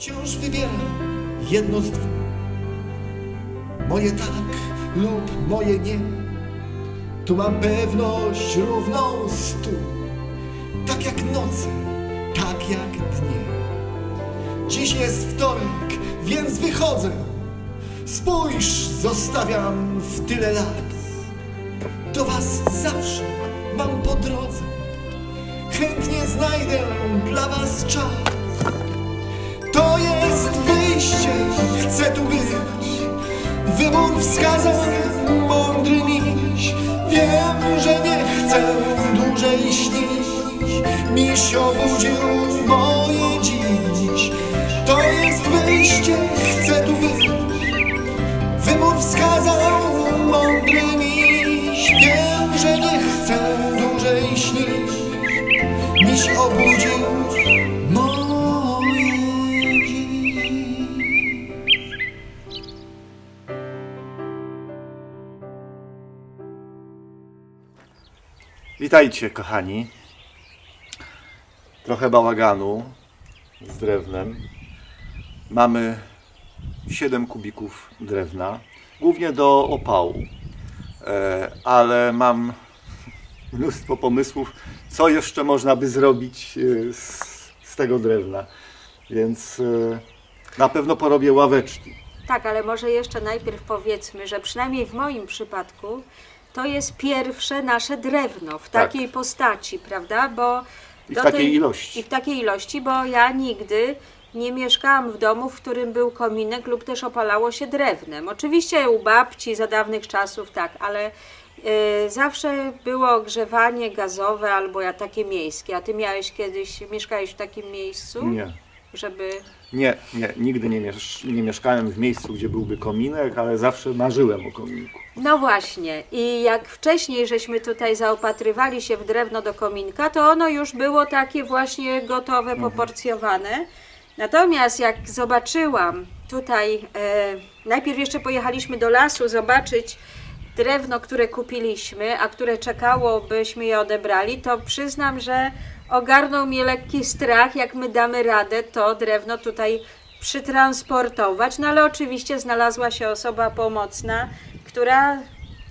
Wciąż wybieram jedno z dwóch. Moje tak lub moje nie. Tu mam pewność równą stu. Tak jak noce, tak jak dnie. Dziś jest wtorek, więc wychodzę. Spójrz, zostawiam w tyle lat. Do was zawsze mam po drodze. Chętnie znajdę dla was czas. To jest wyjście, chcę tu być. Wybór wskazał mądry miś. Wiem, że nie chcę dłużej śnić. Miś obudził moje dziś. To jest wyjście, Witajcie, kochani. Trochę bałaganu z drewnem. Mamy 7 kubików drewna, głównie do opału, e, ale mam mnóstwo pomysłów, co jeszcze można by zrobić e, z, z tego drewna. Więc e, na pewno porobię ławeczki. Tak, ale może jeszcze najpierw powiedzmy, że przynajmniej w moim przypadku to jest pierwsze nasze drewno w Tak. takiej postaci, prawda? Bo I w takiej ilości. I w takiej ilości, bo ja nigdy nie mieszkałam w domu, w którym był kominek lub też opalało się drewnem. Oczywiście u babci za dawnych czasów tak, ale y, zawsze było ogrzewanie gazowe albo ja takie miejskie. A ty miałeś kiedyś, mieszkałeś w takim miejscu? Nie. Żeby Nie, nie, nigdy nie, miesz nie mieszkałem w miejscu, gdzie byłby kominek, ale zawsze marzyłem o kominku. No właśnie. I jak wcześniej żeśmy tutaj zaopatrywali się w drewno do kominka, to ono już było takie właśnie gotowe, poporcjowane. Natomiast jak zobaczyłam tutaj, e, najpierw jeszcze pojechaliśmy do lasu zobaczyć drewno, które kupiliśmy, a które czekało, byśmy je odebrali, to przyznam, że ogarnął mnie lekki strach, jak my damy radę to drewno tutaj przytransportować. No ale oczywiście znalazła się osoba pomocna, która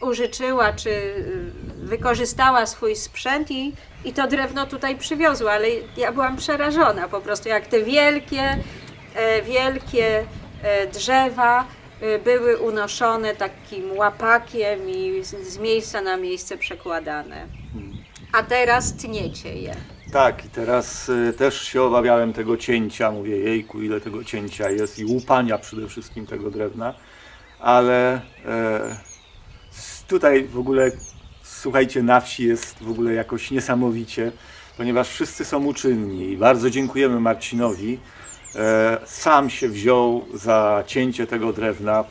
użyczyła czy y, wykorzystała swój sprzęt i, i to drewno tutaj przywiozła, ale ja byłam przerażona po prostu, jak te wielkie, e, wielkie e, drzewa e, były unoszone takim łapakiem i z, miejsca na miejsce przekładane. A teraz tniecie je. Tak, i teraz też się obawiałem tego cięcia, mówię jejku, ile tego cięcia jest i łupania przede wszystkim tego drewna, ale e, tutaj w ogóle, słuchajcie, na wsi jest w ogóle jakoś niesamowicie, ponieważ wszyscy są uczynni i bardzo dziękujemy Marcinowi. E, sam się wziął za cięcie tego drewna.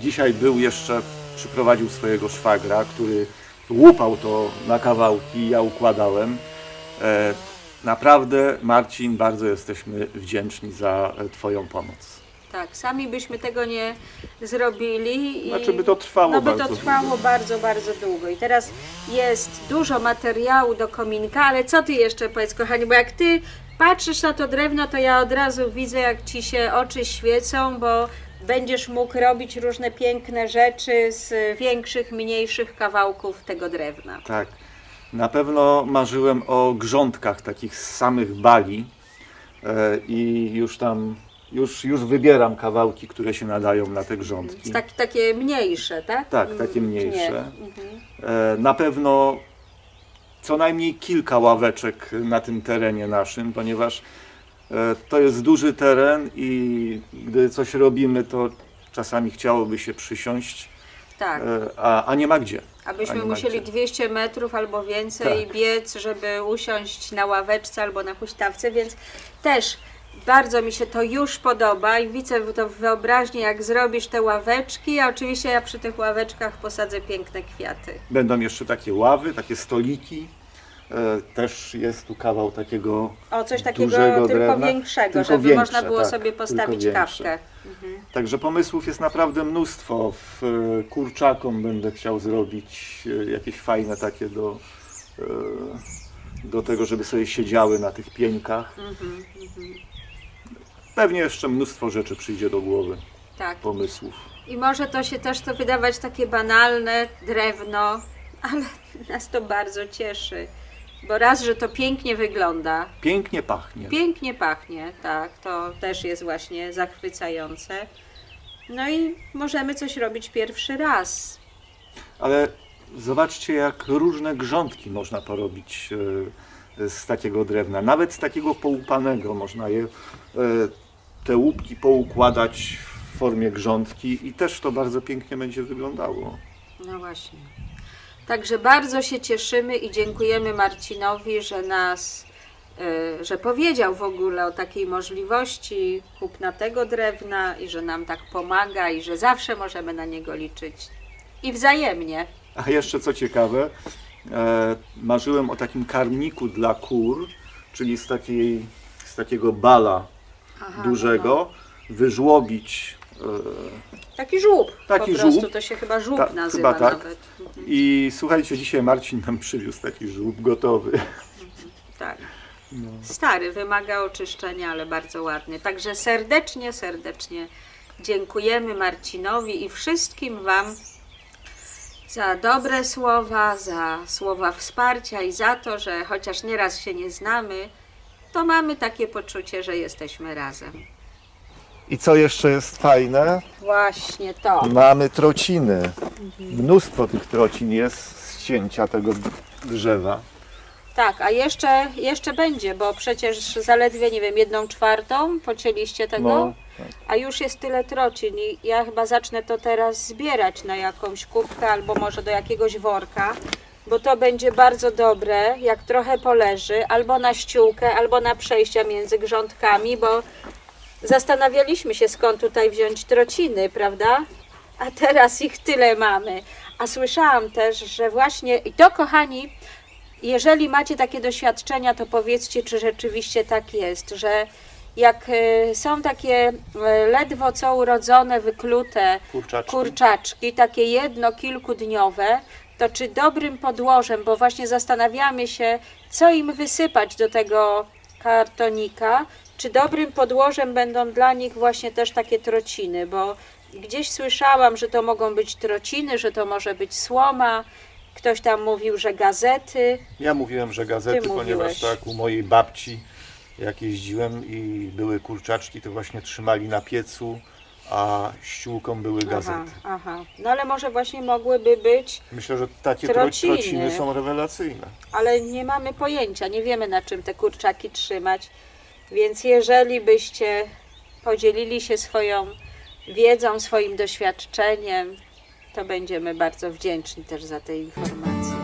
Dzisiaj był jeszcze, przyprowadził swojego szwagra, który łupał to na kawałki, ja układałem. E, Naprawdę, Marcin, bardzo jesteśmy wdzięczni za e, Twoją pomoc. Tak, sami byśmy tego nie zrobili. I, Znaczy, by to trwało no, by bardzo to trwało długo. bardzo, bardzo długo. I teraz jest dużo materiału do kominka, ale co ty jeszcze powiedz, kochani, bo jak ty patrzysz na to drewno, to ja od razu widzę, jak ci się oczy świecą, bo będziesz mógł robić różne piękne rzeczy z większych, mniejszych kawałków tego drewna. Tak. Na pewno marzyłem o grządkach takich z samych bali e, i już tam, już, już wybieram kawałki, które się nadają na te grządki. Tak, takie mniejsze, tak? Tak, takie nie. mniejsze. Mhm. E, Na pewno co najmniej kilka ławeczek na tym terenie naszym, ponieważ e, to jest duży teren i gdy coś robimy, to czasami chciałoby się przysiąść, Tak. e, a, a nie ma gdzie. Abyśmy musieli gdzie. 200 metrów albo więcej Tak. biec, żeby usiąść na ławeczce albo na huśtawce, więc też bardzo mi się to już podoba i widzę to w wyobraźni, jak zrobisz te ławeczki, a oczywiście ja przy tych ławeczkach posadzę piękne kwiaty. Będą jeszcze takie ławy, takie stoliki. E, Też jest tu kawał takiego O, coś takiego dużego tylko drewna, większego, tylko żeby większe, można było tak, sobie tylko postawić większe. kawkę. Także pomysłów jest naprawdę mnóstwo. W e, kurczakom będę chciał zrobić e, jakieś fajne takie do, e, do tego, żeby sobie siedziały na tych pieńkach. Pewnie jeszcze mnóstwo rzeczy przyjdzie do głowy, Tak. pomysłów. I może to się też to wydawać takie banalne, drewno, ale nas to bardzo cieszy. Bo raz, że to pięknie wygląda, Pięknie pachnie. pięknie pachnie, tak, to też jest właśnie zachwycające. No i możemy coś robić pierwszy raz. Ale zobaczcie, jak różne grządki można porobić e, z takiego drewna. Nawet z takiego poupanego można je, e, te łupki poukładać w formie grządki i też to bardzo pięknie będzie wyglądało. No właśnie. Także bardzo się cieszymy i dziękujemy Marcinowi, że nas, y, że powiedział w ogóle o takiej możliwości kupna tego drewna i że nam tak pomaga i że zawsze możemy na niego liczyć. I wzajemnie. A jeszcze co ciekawe, e, marzyłem o takim karmniku dla kur, czyli z, takiej, z takiego bala Aha, dużego, wyżłobić e, Taki żółb. Taki po prostu żółb. to się chyba żółb Ta- nazywa chyba tak. nawet. Mhm, i słuchajcie, dzisiaj Marcin nam przywiózł taki żółb gotowy. tak. Stary, wymaga oczyszczenia, ale bardzo ładny. Także serdecznie, serdecznie dziękujemy Marcinowi i wszystkim Wam za dobre słowa, za słowa wsparcia i za to, że chociaż nieraz się nie znamy, to mamy takie poczucie, że jesteśmy razem. I co jeszcze jest fajne? Właśnie to. Mamy trociny. Mnóstwo tych trocin jest z cięcia tego drzewa. Tak, a jeszcze, jeszcze będzie, bo przecież zaledwie, nie wiem, jedną czwartą pocięliście tego, No, a już jest tyle trocin i ja chyba zacznę to teraz zbierać na jakąś kubkę albo może do jakiegoś worka, bo to będzie bardzo dobre, jak trochę poleży, albo na ściółkę, albo na przejścia między grządkami, bo zastanawialiśmy się skąd tutaj wziąć trociny, prawda? A teraz ich tyle mamy. A słyszałam też, że właśnie, i to kochani, jeżeli macie takie doświadczenia, to powiedzcie, czy rzeczywiście tak jest, że jak e, są takie e, ledwo co urodzone, wyklute Kurczaczki. kurczaczki, takie jedno, kilkudniowe, to czy dobrym podłożem, bo właśnie zastanawiamy się, co im wysypać do tego kartonika, czy dobrym podłożem będą dla nich właśnie też takie trociny, bo gdzieś słyszałam, że to mogą być trociny, że to może być słoma, ktoś tam mówił, że gazety. Ja mówiłem, że gazety, Ty ponieważ mówiłeś. tak u mojej babci, jak jeździłem i były kurczaczki, to właśnie trzymali na piecu, a ściółką były Aha, gazety. aha. No ale może właśnie mogłyby być, Myślę, że takie trociny. trociny są rewelacyjne. ale nie mamy pojęcia, nie wiemy na czym te kurczaki trzymać. Więc jeżeli byście podzielili się swoją wiedzą, swoim doświadczeniem, to będziemy bardzo wdzięczni też za te informacje.